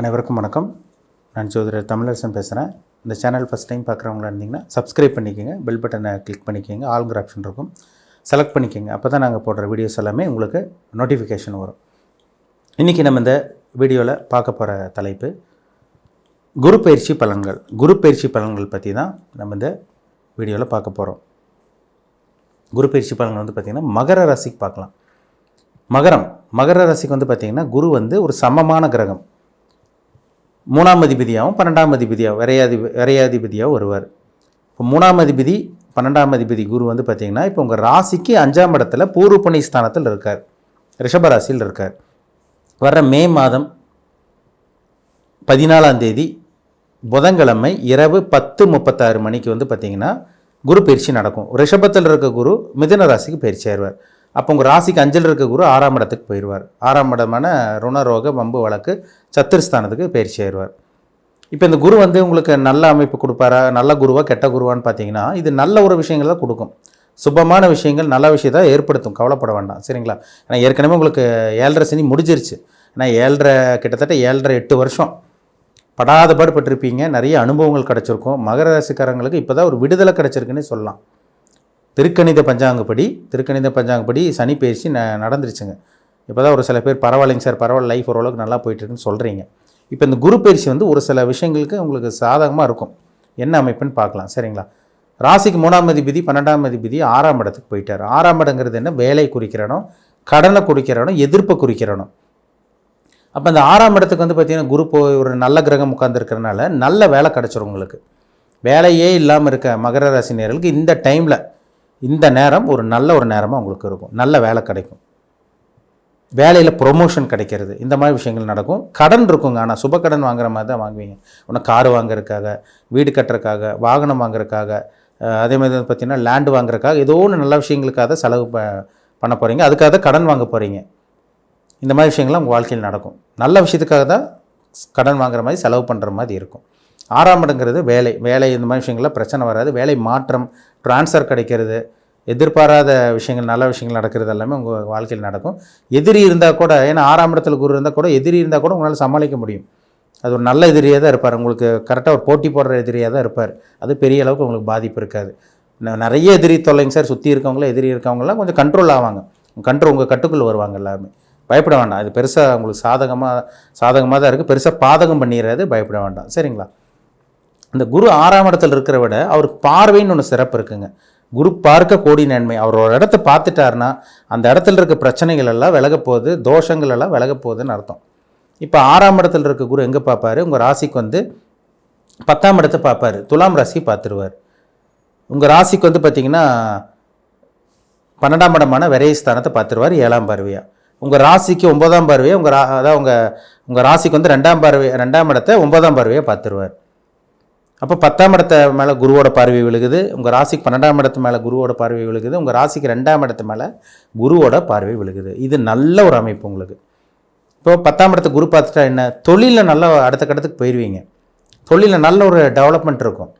அனைவருக்கும் வணக்கம். நான் ஜோதிடர் தமிழரசன் பேசுகிறேன் இந்த சேனல் ஃபஸ்ட் டைம் பார்க்குறவங்களா இருந்தீங்கன்னா சப்ஸ்கிரைப் பண்ணிக்கோங்க. பெல் பட்டனை கிளிக் பண்ணிக்கோங்க. ஆளுங்கிற ஆப்ஷன் இருக்கும். செலக்ட் பண்ணிக்கோங்க. அப்போ தான் நாங்கள் போடுற வீடியோஸ் எல்லாமே உங்களுக்கு நோட்டிஃபிகேஷன் வரும். இன்றைக்கி நம்ம இந்த வீடியோவில் பார்க்க போகிற தலைப்பு குரு பயிற்சி பலன்கள். குரு பயிற்சி பலன்கள் பற்றி தான் நம்ம இந்த வீடியோவில் பார்க்க போகிறோம் குரு பயிற்சி பலன்கள் வந்து பார்த்திங்கன்னா மகர ராசிக்கு பார்க்கலாம். மகரம். மகர ராசிக்கு வந்து பார்த்திங்கன்னா குரு வந்து ஒரு சமமான கிரகம். மூணாம் அதிபதியாகவும் பன்னெண்டாம் அதிபதியாகவும் விரையாதி விரையாதிபதியாகவும் வருவார். இப்போ மூணாம் அதிபதி பன்னெண்டாம் அதிபதி குரு வந்து பார்த்திங்கன்னா இப்போ உங்கள் ராசிக்கு அஞ்சாம் இடத்துல பூர்வ ஸ்தானத்தில் இருக்கார். ரிஷபராசியில் இருக்கார். வர்ற மே மாதம் பதினாலாம் தேதி புதன்கிழமை இரவு பத்து முப்பத்தாறு மணிக்கு வந்து பார்த்திங்கன்னா குரு பயிற்சி நடக்கும். ரிஷபத்தில் இருக்க குரு மிதன ராசிக்கு பயிற்சி ஆயிடுவார். அப்போ உங்கள் ராசிக்கு அஞ்சல் இருக்க குரு ஆறாம் இடத்துக்கு போயிடுவார் ஆறாம் இடமான ருணரோக வம்பு வழக்கு சத்துருஸ்தானத்துக்கு பயிற்சி ஆயிடுவார். இப்போ இந்த குரு வந்து உங்களுக்கு நல்ல அமைப்பு கொடுப்பாரா? நல்ல குருவா கெட்ட குருவான்னு பார்த்தீங்கன்னா இது நல்ல ஒரு விஷயங்கள் தான் கொடுக்கும். சுபமான விஷயங்கள் நல்ல விஷயத்தை ஏற்படுத்தும். கவலைப்பட வேண்டாம். சரிங்களா? ஏன்னா ஏற்கனவே உங்களுக்கு ஏழரை சனி முடிஞ்சிருச்சு. ஏன்னா ஏழரை கிட்டத்தட்ட ஏழரை எட்டு வருஷம். படாத பாடுபட்டிருப்பீங்க நிறைய அனுபவங்கள் கிடச்சிருக்கும். மகர ராசிக்காரங்களுக்கு இப்போ தான் ஒரு விடுதலை கிடச்சிருக்குன்னு சொல்லலாம். திருக்கணித பஞ்சாங்கப்படி திருக்கணித பஞ்சாங்கப்படி சனி பயிற்சி ந நடந்துருச்சுங்க. இப்போ தான் ஒரு சில பேர் பரவாயில்லைங்க சார் பரவாயில்ல லைஃப் ஓரளவுக்கு நல்லா போயிட்டுருக்குன்னு சொல்கிறீங்க இப்போ இந்த குரு பயிற்சி வந்து ஒரு சில விஷயங்களுக்கு உங்களுக்கு சாதகமாக இருக்கும். என்ன அமைப்புன்னு பார்க்கலாம் சரிங்களா? ராசிக்கு மூணாம் அதிபதி பன்னெண்டாம் அதிபதி ஆறாம் இடத்துக்கு போயிட்டார். ஆறாம் இடங்கிறது என்ன? வேலை குறிக்கிறனோ கடனை குறிக்கிறனோ எதிர்ப்பை குறிக்கிறனோ அப்போ அந்த ஆறாம் இடத்துக்கு வந்து பார்த்திங்கன்னா குரு போய் ஒரு நல்ல கிரகம் உட்காந்துருக்கிறனால நல்ல வேலை கிடச்சிரும் உங்களுக்கு. வேலையே இல்லாமல் இருக்க மகர ராசி நேர்களுக்கு இந்த டைமில் இந்த நேரம் ஒரு நல்ல ஒரு நேரமாக உங்களுக்கு இருக்கும். நல்ல வேலை கிடைக்கும். வேலையில் ப்ரொமோஷன் கிடைக்கிறது. இந்த மாதிரி விஷயங்கள் நடக்கும். கடன் இருக்குங்க. ஆனால் சுப கடன் வாங்குற மாதிரி தான் வாங்குவீங்க. ஒன்று கார் வாங்குறதுக்காக வீடு கட்டுறதுக்காக வாகனம் வாங்குறதுக்காக அதே மாதிரி வந்து பார்த்திங்கன்னா லேண்டு வாங்குறதுக்காக ஏதோ ஒன்று நல்ல விஷயங்களுக்காக தான் செலவு ப பண்ண போகிறீங்க அதுக்காக தான் கடன் வாங்க போகிறீங்க இந்த மாதிரி விஷயங்கள்லாம் உங்கள் வாழ்க்கையில் நடக்கும். நல்ல விஷயத்துக்காக தான் கடன் வாங்குற மாதிரி செலவு பண்ணுற மாதிரி இருக்கும். ஆறாம் இடங்கிறது வேலை. வேலை இந்த மாதிரி விஷயங்களில் பிரச்சனை வராது. வேலை மாற்றம் ட்ரான்ஸ்ஃபர் கிடைக்கிறது எதிர்பாராத விஷயங்கள் நல்ல விஷயங்கள் நடக்கிறது எல்லாமே உங்கள் வாழ்க்கையில் நடக்கும். எதிரி இருந்தால் கூட ஏன்னா ஆறாம் இடத்துல குரு இருந்தால் கூட எதிரி இருந்தால் கூட உங்களால் சமாளிக்க முடியும். அது ஒரு நல்ல எதிரியாக தான் இருப்பார். உங்களுக்கு கரெக்டாக ஒரு போட்டி போடுற எதிரியாக தான் இருப்பார். அது பெரிய அளவுக்கு உங்களுக்கு பாதிப்பு இருக்காது. ந- நிறைய எதிரி தொல்லைங்க சார். சுற்றி இருக்கவங்கள எதிரி இருக்கவங்களாம் கொஞ்சம் கண்ட்ரோல் ஆவாங்க. கண்ட்ரோல் உங்கள் கட்டுக்குள்ளே வருவாங்க எல்லாருமே. பயப்பட வேண்டாம். அது பெருசாக உங்களுக்கு சாதகமாக சாதகமாக தான் இருக்குது பெருசாக பாதகம் பண்ணிடுறது பயப்பட வேண்டாம். சரிங்களா? இந்த குரு ஆறாம் இடத்துல இருக்கிற விட அவர் பார்வைன்னு ஒன்று சிறப்பு இருக்குங்க. குரு பார்க்க கோடி நன்மை. அவரோட இடத்த பார்த்துட்டாருன்னா அந்த இடத்துல இருக்க பிரச்சனைகள் எல்லாம் விலக போகுது தோஷங்கள் எல்லாம் விலக போகுதுன்னு அர்த்தம். இப்போ ஆறாம் இடத்துல இருக்க குரு எங்கே பார்ப்பாரு? உங்கள் ராசிக்கு வந்து பத்தாம் இடத்தை பார்ப்பாரு. துலாம் ராசி பார்த்துருவார். உங்கள் ராசிக்கு வந்து பார்த்தீங்கன்னா பன்னெண்டாம் இடமான விரைஸ்தானத்தை பார்த்துருவார் ஏழாம் பார்வையாக உங்கள் ராசிக்கு ஒன்பதாம் பார்வையை உங்கள் ரா அதாவது உங்கள் உங்கள் ராசிக்கு வந்து ரெண்டாம் பார்வை ரெண்டாம் இடத்த ஒன்பதாம் பார்வையை பார்த்துருவார். அப்போ பத்தாம் இடத்த மேலே குருவோட பார்வை விழுகுது. உங்கள் ராசிக்கு பன்னெண்டாம் இடத்து மேலே குருவோட பார்வை விழுகுது. உங்கள் ராசிக்கு ரெண்டாம் இடத்து மேலே குருவோட பார்வை விழுகுது. இது நல்ல ஒரு அமைப்பு உங்களுக்கு. இப்போ பத்தாம் இடத்த குரு பார்த்துட்டா என்ன? தொழிலில் நல்ல அடுத்த கட்டத்துக்கு போயிடுவீங்க தொழிலில் நல்ல ஒரு டெவலப்மெண்ட் இருக்கும்.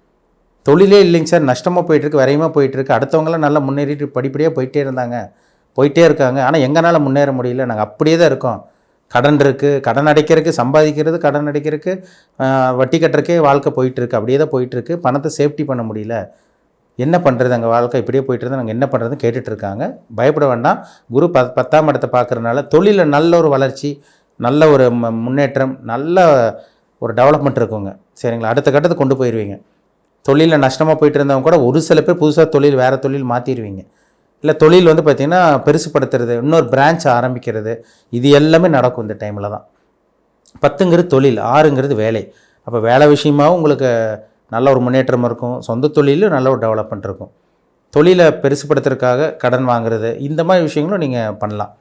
தொழிலே இல்லைங்க சார். நஷ்டமாக போயிட்டுருக்கு விரையமாக போயிட்டுருக்கு. அடுத்தவங்களாம் நல்லா முன்னேறிட்டு படிப்படியாக போயிட்டே இருந்தாங்க. போயிட்டே இருக்காங்க. ஆனால் எங்களால் முன்னேற முடியல. நாங்கள் அப்படியே தான் இருக்கோம். கடன் இருக்குது கடன் அடைக்கிறதுக்கு சம்பாதிக்கிறது கடன் அடைக்கிறதுக்கு வட்டி கட்டுறக்கே வாழ்க்கை போயிட்டுருக்கு. அப்படியே தான் போயிட்டுருக்கு. பணத்தை சேஃப்டி பண்ண முடியல. என்ன பண்ணுறது அங்கே வாழ்க்கை? இப்படியே போயிட்டு இருந்தால் நாங்கள் என்ன பண்ணுறதுன்னு கேட்டுட்ருக்காங்க பயப்பட வேண்டாம். குரு ப பத்தாம் இடத்தை பார்க்குறதுனால தொழிலில் நல்ல ஒரு வளர்ச்சி நல்ல ஒரு முன்னேற்றம் நல்ல ஒரு டெவலப்மெண்ட் இருக்குங்க. சரிங்களா? அடுத்த கட்டத்துக்கு கொண்டு போயிடுவீங்க தொழிலில் நஷ்டமாக போயிட்டு இருந்தவங்க கூட ஒரு சில பேர் புதுசாக தொழில் வேறு தொழில் மாற்றிடுவீங்க இல்லை தொழில் வந்து பார்த்திங்கன்னா பெருசுப்படுத்துறது இன்னொரு பிரான்ச் ஆரம்பிக்கிறது இது எல்லாமே நடக்கும் இந்த டைமில் தான். பத்துங்கிறது தொழில் ஆறுங்கிறது வேலை. அப்போ வேலை விஷயமாவும் உங்களுக்கு நல்ல ஒரு முன்னேற்றம் இருக்கும். சொந்த தொழிலும் நல்ல ஒரு டெவலப்மெண்ட் இருக்கும். தொழிலை பெருசுப்படுத்துறதுக்காக கடன் வாங்குறது இந்த மாதிரி விஷயங்களும் நீங்கள் பண்ணலாம்.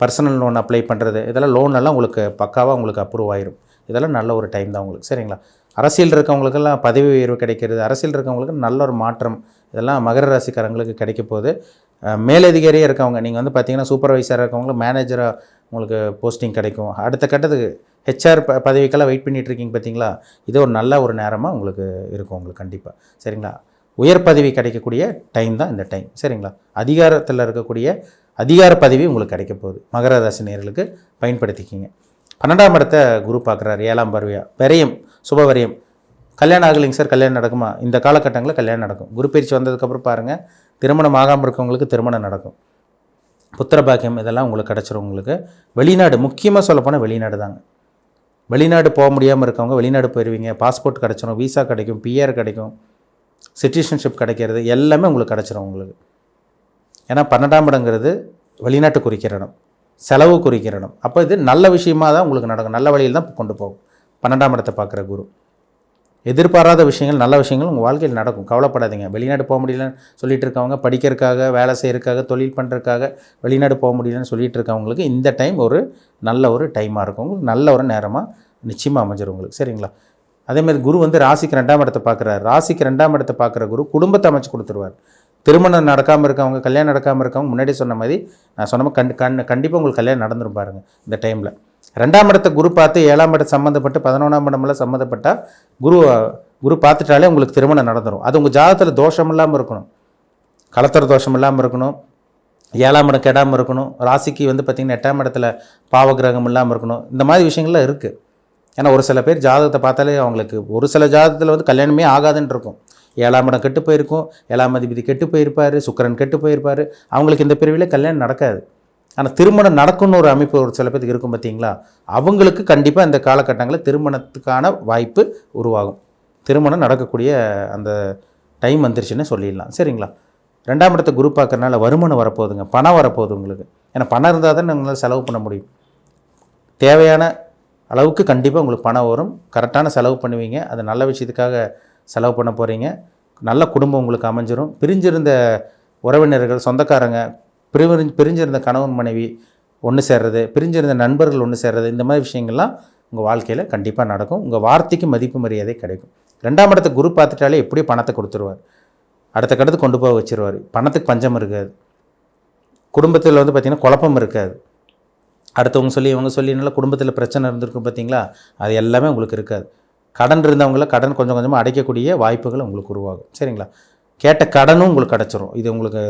பர்சனல் லோன் அப்ளை பண்ணுறது இதெல்லாம் லோன் எல்லாம் உங்களுக்கு பக்காவாக உங்களுக்கு அப்ரூவ் ஆயிரும். இதெல்லாம் நல்ல ஒரு டைம் தான் உங்களுக்கு சரிங்களா? அரசியல் இருக்கவங்களுக்கெல்லாம் பதவி உயர்வு கிடைக்கிறது அரசியல் இருக்கவங்களுக்கு நல்ல ஒரு மாற்றம் இதெல்லாம் மகர ராசிக்காரங்களுக்கு கிடைக்க போகுது. மேலதிகாரியாக இருக்கவங்க. நீங்கள் வந்து பார்த்தீங்கன்னா சூப்பர்வைசராக இருக்கவங்களுக்கு மேனேஜராக உங்களுக்கு போஸ்டிங் கிடைக்கும். அடுத்த கட்டத்துக்கு ஹெச்ஆர் ப பதவிக்கெல்லாம் வெயிட் பண்ணிட்டு இருக்கீங்க பார்த்தீங்களா இது ஒரு நல்ல ஒரு நேரமாக உங்களுக்கு இருக்கும் உங்களுக்கு கண்டிப்பாக சரிங்களா? உயர் பதவி கிடைக்கக்கூடிய டைம் தான் இந்த டைம் சரிங்களா? அதிகாரத்தில் இருக்கக்கூடிய அதிகார பதவி உங்களுக்கு கிடைக்க போகுது. மகர ராசி நேர்களுக்கு பயன்படுத்திக்கிங்க. பன்னெண்டாம் இடத்த குரு பார்க்குறாரு. ஏழாம் பருவியாக விரயம் சுபவரியம். கல்யாணம் ஆகலைங்க சார். கல்யாணம் நடக்குமா? இந்த காலகட்டங்களில் கல்யாணம் நடக்கும். குரு பயிற்சி வந்ததுக்கப்புறம் பாருங்கள் திருமணம் ஆகாமல் இருக்கவங்களுக்கு திருமணம் நடக்கும். புத்திர பாக்கியம் இதெல்லாம் உங்களுக்கு கிடச்சிரும் உங்களுக்கு. வெளிநாடு முக்கியமாக சொல்லப்போனால் வெளிநாடு தாங்க வெளிநாடு போக முடியாமல் இருக்கவங்க வெளிநாடு போயிடுவீங்க பாஸ்போர்ட் கிடச்சிரும் விசா கிடைக்கும் பிஆர் கிடைக்கும் சிட்டிசன்ஷிப் கிடைக்கிறது எல்லாமே உங்களுக்கு கிடச்சிரும் உங்களுக்கு. ஏன்னா பன்னெண்டாம் இடங்கிறது வெளிநாட்டு குறிக்கிற இடம் செலவு குறிக்கிற இடம். அப்போ இது நல்ல விஷயமா தான் உங்களுக்கு நடக்கும். நல்ல வழியில் தான் கொண்டு போகும். பன்னெண்டாம் இடத்தை பார்க்குற குரு. எதிர்பாராத விஷயங்கள் நல்ல விஷயங்கள் உங்கள் வாழ்க்கையில் நடக்கும். கவலைப்படாதீங்க. வெளிநாடு போக முடியலன்னு சொல்லிட்டு இருக்கவங்க படிக்கிறதுக்காக வேலை செய்யறதுக்காக தொழில் பண்ணுறதுக்காக வெளிநாடு போக முடியலன்னு சொல்லிட்டு இருக்கவங்களுக்கு இந்த டைம் ஒரு நல்ல ஒரு டைமாக இருக்கும். உங்களுக்கு நல்ல ஒரு நேரமாக நிச்சயமாக அமைஞ்சிரும் உங்களுக்கு. சரிங்களா? அதேமாதிரி குரு வந்து ராசிக்கு ரெண்டாம் இடத்தை பார்க்குறாரு. ராசிக்கு ரெண்டாம் இடத்தை பார்க்குற குரு குடும்பத்தை அமைச்சு கொடுத்துருவார். திருமணம் நடக்காமல் இருக்கவங்க கல்யாணம் நடக்காமல் இருக்கவங்க முன்னாடி சொன்ன மாதிரி நான் சொன்ன கண் கண் கண்டிப்பாக உங்களுக்கு கல்யாணம் நடந்துரும் பாருங்கள் இந்த டைமில். ரெண்டாம் இடத்த குரு பார்த்து ஏழாம் இடம் சம்மந்தப்பட்டு பதினொன்றாம் இடமெல்லாம் சம்மந்தப்பட்டால் குரு குரு பார்த்துட்டாலே உங்களுக்கு திருமணம் நடந்துடும் அது உங்கள் ஜாதகத்தில் தோஷம் இல்லாமல் இருக்கணும். கலத்தர தோஷம் இல்லாமல் இருக்கணும். ஏழாம் இடம் கெடாமல் இருக்கணும். ராசிக்கு வந்து பார்த்திங்கன்னா எட்டாம் இடத்துல பாவகிரகம் இல்லாமல் இருக்கணும். இந்த மாதிரி விஷயங்கள்லாம் இருக்குது ஏன்னா ஒரு சில பேர் ஜாதகத்தை பார்த்தாலே அவங்களுக்கு ஒரு சில ஜாதகத்தில் வந்து கல்யாணமே ஆகாதுன்னு இருக்கும். ஏழாம் இடம் கெட்டு போயிருக்கும். ஏழாம் அதிபதி கெட்டு போயிருப்பார். சுக்கிரன் கெட்டு போயிருப்பார். அவங்களுக்கு இந்த பிரிவில் கல்யாணம் நடக்காது. ஆனால் திருமணம் நடக்கும்னு ஒரு அமைப்பு ஒரு சில பேருக்கு இருக்கும் பார்த்தீங்களா அவங்களுக்கு கண்டிப்பாக இந்த காலகட்டங்களில் திருமணத்துக்கான வாய்ப்பு உருவாகும். திருமணம் நடக்கக்கூடிய அந்த டைம் வந்துருச்சுன்னு சொல்லிடலாம். சரிங்களா? ரெண்டாம் இடத்த குரு பார்க்கறனால வருமானம் வரப்போகுதுங்க. பணம் வரப்போகுது உங்களுக்கு. ஏன்னா பணம் இருந்தால் தான் உங்களால் செலவு பண்ண முடியும். தேவையான அளவுக்கு கண்டிப்பாக உங்களுக்கு பணம் வரும். கரெக்டான செலவு பண்ணுவீங்க. அது நல்ல விஷயத்துக்காக செலவு பண்ண போகிறீங்க நல்ல குடும்பம் உங்களுக்கு அமைஞ்சிரும். பிரிஞ்சிருந்த உறவினர்கள் சொந்தக்காரங்க பிரிவிரி பிரிஞ்சிருந்த கணவன் மனைவி ஒன்று சேர்றது பிரிஞ்சிருந்த நண்பர்கள் ஒன்று சேர்றது இந்த மாதிரி விஷயங்கள்லாம் உங்கள் வாழ்க்கையில் கண்டிப்பாக நடக்கும். உங்கள் வார்த்தைக்கு மதிப்பு மரியாதை கிடைக்கும். ரெண்டாம் இடத்த குரு பார்த்துட்டாலே எப்படியும் பணத்தை கொடுத்துருவார். அடுத்த கட்டத்துக்கு கொண்டு போக வச்சிருவார். பணத்துக்கு பஞ்சம் இருக்காது. குடும்பத்தில் வந்து பார்த்திங்கன்னா குழப்பம் இருக்காது. அடுத்தவங்க சொல்லி இவங்க சொல்லி குடும்பத்தில் பிரச்சனை இருந்திருக்கும் பார்த்தீங்களா அது எல்லாமே உங்களுக்கு இருக்காது. கடன் இருந்தவங்கள கடன் கொஞ்சம் கொஞ்சமாக அடைக்கக்கூடிய வாய்ப்புகள் உங்களுக்கு உருவாகும். சரிங்களா? கேட்ட கடனும் உங்களுக்கு கிடச்சிரும் இது உங்களுக்கு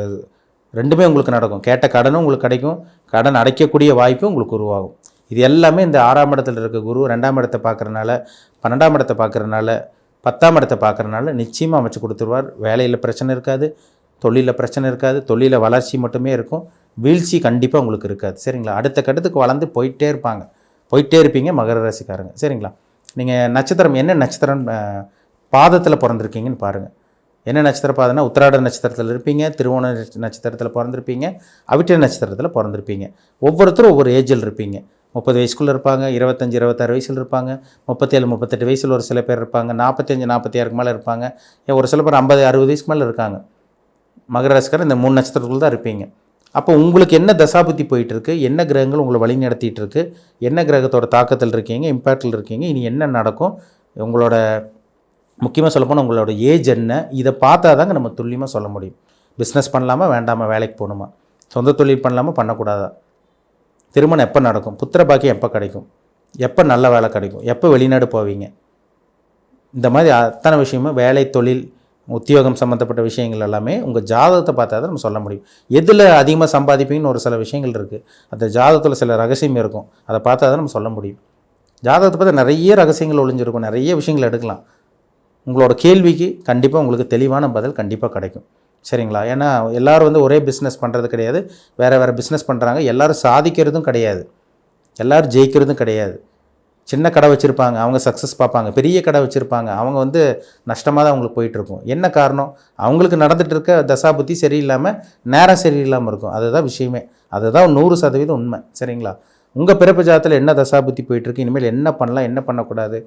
ரெண்டுமே உங்களுக்கு நடக்கும். கேட்ட கடனும் உங்களுக்கு கிடைக்கும். கடன் அடைக்கக்கூடிய வாய்ப்பும் உங்களுக்கு உருவாகும். இது எல்லாமே இந்த ஆறாம் இடத்துல இருக்க குரு ரெண்டாம் இடத்தை பார்க்குறனால பன்னெண்டாம் இடத்தை பார்க்குறனால பத்தாம் இடத்தை பார்க்குறனால நிச்சயமாக அமைச்சு கொடுத்துருவார். வேலையில் பிரச்சனை இருக்காது தொழிலில் பிரச்சனை இருக்காது தொழிலில் வளர்ச்சி மட்டுமே இருக்கும். வீழ்ச்சி கண்டிப்பாக உங்களுக்கு இருக்காது. சரிங்களா? அடுத்த கட்டத்துக்கு வளர்ந்து போயிட்டே இருப்பாங்க. போயிட்டே இருப்பீங்க மகர ராசிக்காரங்க. சரிங்களா? நீங்கள் நட்சத்திரம் என்ன நட்சத்திரம் பாதத்தில் பிறந்திருக்கீங்கன்னு பாருங்கள் என்ன நட்சத்திர பாதம்னா உத்திராட நட்சத்திரத்தில் இருப்பீங்க திருவோண நட்சத்திரத்தில் பிறந்திருப்பீங்க அவிட்ட நட்சத்திரத்தில் பிறந்திருப்பீங்க. ஒவ்வொருத்தரும் ஒவ்வொரு ஏஜில் இருப்பீங்க. முப்பது வயசுக்குள்ளே இருப்பாங்க இருபத்தஞ்சி இருபத்தாறு வயசில் இருப்பாங்க முப்பத்தேழு முப்பத்தெட்டு வயசில் ஒரு சில பேர் இருப்பாங்க நாற்பத்தஞ்சு நாற்பத்தி ஆறுக்கு மேலே இருப்பாங்க. ஏன் ஒரு சில பேர் ஐம்பது அறுபது வயசுக்கு மேலே இருக்காங்க. மகர ராசிக்காரர் இந்த மூணு நட்சத்திரத்துக்குள்ள தான் இருப்பீங்க. அப்போ உங்களுக்கு என்ன தசாபுத்தி போயிட்டுருக்கு என்ன கிரகங்கள் உங்களை வழி நடத்திட்டு இருக்கு என்ன கிரகத்தோட தாக்கத்தில் இருக்கீங்க இம்பேக்டில் இருக்கீங்க இனி என்ன நடக்கும் உங்களோட முக்கியமாக சொல்லப்போனால் உங்களோட ஏஜ் என்ன? இதை பார்த்தா தாங்க நம்ம துல்லியமாக சொல்ல முடியும். பிஸ்னஸ் பண்ணலாமா வேண்டாமா வேலைக்கு போகணுமா? சொந்த தொழில் பண்ணலாமா பண்ணக்கூடாதா? திருமணம் எப்போ நடக்கும்? புத்திர பாக்கியம் எப்போ கிடைக்கும்? எப்போ நல்ல வேலை கிடைக்கும்? எப்போ வெளிநாடு போவீங்க? இந்த மாதிரி அத்தனை விஷயமும் வேலை தொழில் உத்தியோகம் சம்மந்தப்பட்ட விஷயங்கள் எல்லாமே உங்கள் ஜாதகத்தை பார்த்தா தான் நம்ம சொல்ல முடியும். எதில் அதிகமாக சம்பாதிப்பீங்கன்னு ஒரு சில விஷயங்கள் இருக்குது அந்த ஜாதகத்தில் சில ரகசியம் இருக்கும். அதை பார்த்தா தான் நம்ம சொல்ல முடியும். ஜாதகத்தை பார்த்தா நிறைய ரகசியங்கள் ஒளிஞ்சிருக்கும். நிறைய விஷயங்கள் எடுக்கலாம். உங்களோட கேள்விக்கு கண்டிப்பாக உங்களுக்கு தெளிவான பதில் கண்டிப்பாக கிடைக்கும். சரிங்களா? ஏன்னா எல்லோரும் வந்து ஒரே பிஸ்னஸ் பண்ணுறது கிடையாது. வேறு வேறு பிஸ்னஸ் பண்ணுறாங்க எல்லோரும் சாதிக்கிறதும் கிடையாது. எல்லோரும் ஜெயிக்கிறதும் கிடையாது. சின்ன கடை வச்சுருப்பாங்க. அவங்க சக்ஸஸ் பார்ப்பாங்க. பெரிய கடை வச்சுருப்பாங்க. அவங்க வந்து நஷ்டமாக தான் அவங்களுக்கு போயிட்டுருக்கும். என்ன காரணம்? அவங்களுக்கு நடந்துகிட்டு இருக்க தசாபுத்தி சரியில்லாமல் நேரம் சரியில்லாமல் இருக்கும். அதுதான் விஷயமே. அதுதான் நூறு சதவீதம் உண்மை. சரிங்களா? உங்கள் பிறப்பு ஜாதத்தில் என்ன தசாபுத்தி போயிட்டுருக்கு? இனிமேல் என்ன பண்ணலாம்? என்ன பண்ணக்கூடாது?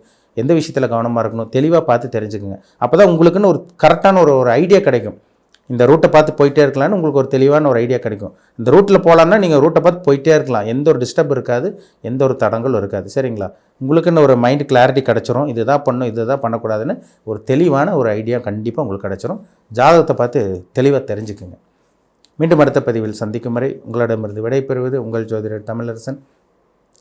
எந்த விஷயத்தில் கவனமாக இருக்கணும்? தெளிவாக பார்த்து தெரிஞ்சுக்குங்க. அப்போ தான் உங்களுக்குன்னு ஒரு கரெக்டான ஒரு ஒரு ஐடியா கிடைக்கும். இந்த ரூட்டை பார்த்து போயிட்டே இருக்கலாம்னு உங்களுக்கு ஒரு தெளிவான ஒரு ஐடியா கிடைக்கும். இந்த ரூட்டில் போகலான்னா நீங்கள் ரூட்டை பார்த்து போயிட்டே இருக்கலாம். எந்த ஒரு டிஸ்டர்ப் இருக்காது. எந்த ஒரு தடங்களும் இருக்காது. சரிங்களா? உங்களுக்குன்னு ஒரு மைண்ட் கிளாரிட்டி கிடச்சிரும். இதுதான் பண்ணும். இதுதான் பண்ணக்கூடாதுன்னு ஒரு தெளிவான ஒரு ஐடியா கண்டிப்பாக உங்களுக்கு கிடச்சிரும். ஜாதகத்தை பார்த்து தெளிவாக தெரிஞ்சுக்குங்க. மீண்டும் அடுத்த பதிவில் சந்திக்கும் வரை உங்களிடமிருந்து விடைபெறுவது உங்கள் ஜோதிடர் தமிழரசன்.